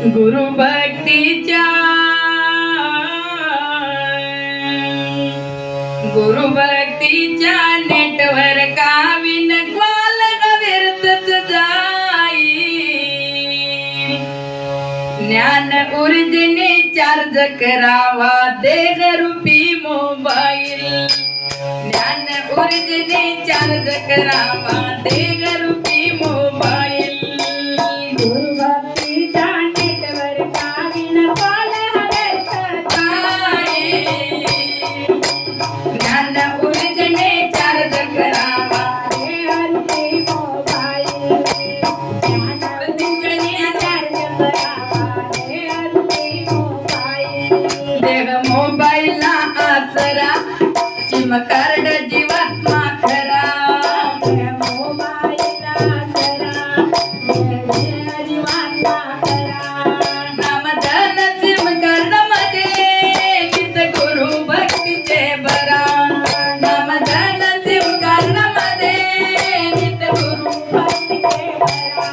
गुरु भक्तीच्या गुरु भक्तीच्या नेटवर्का win क्वाल व्यर्थच जाई. ज्ञान ऊर्जेने चार्ज करावा देह रूपी मोबाईल. ज्ञान ऊर्जेने चार्ज करावा देह रूपी चार्ज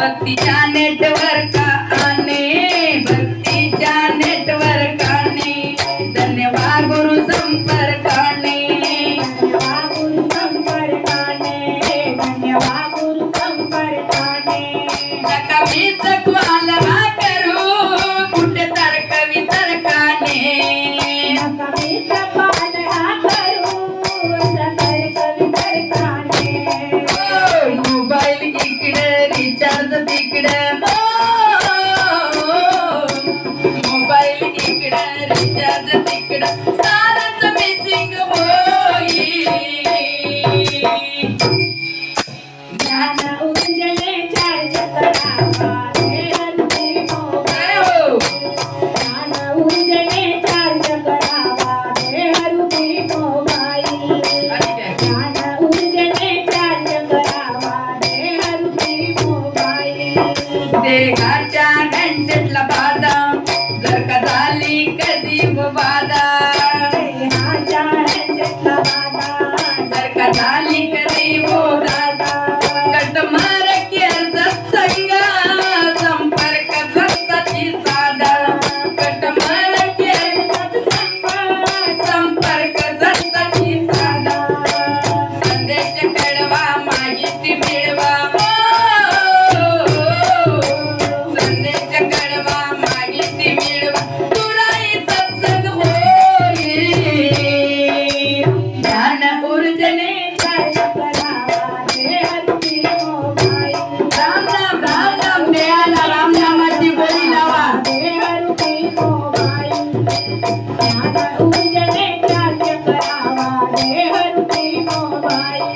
भक्तीच्या नेटवर्काने भक्तीच्या नेटवर्काने धन्यवाद गुरु संपर्काने. धन्यवाद गुरु संपर्काने. धन्यवाद गुरु संपर्काने. देहाच्या हँडसेटला बाधा जर का झाली कधी बाधा देहाच्या ह्याच्यातला बाधा जर का झाली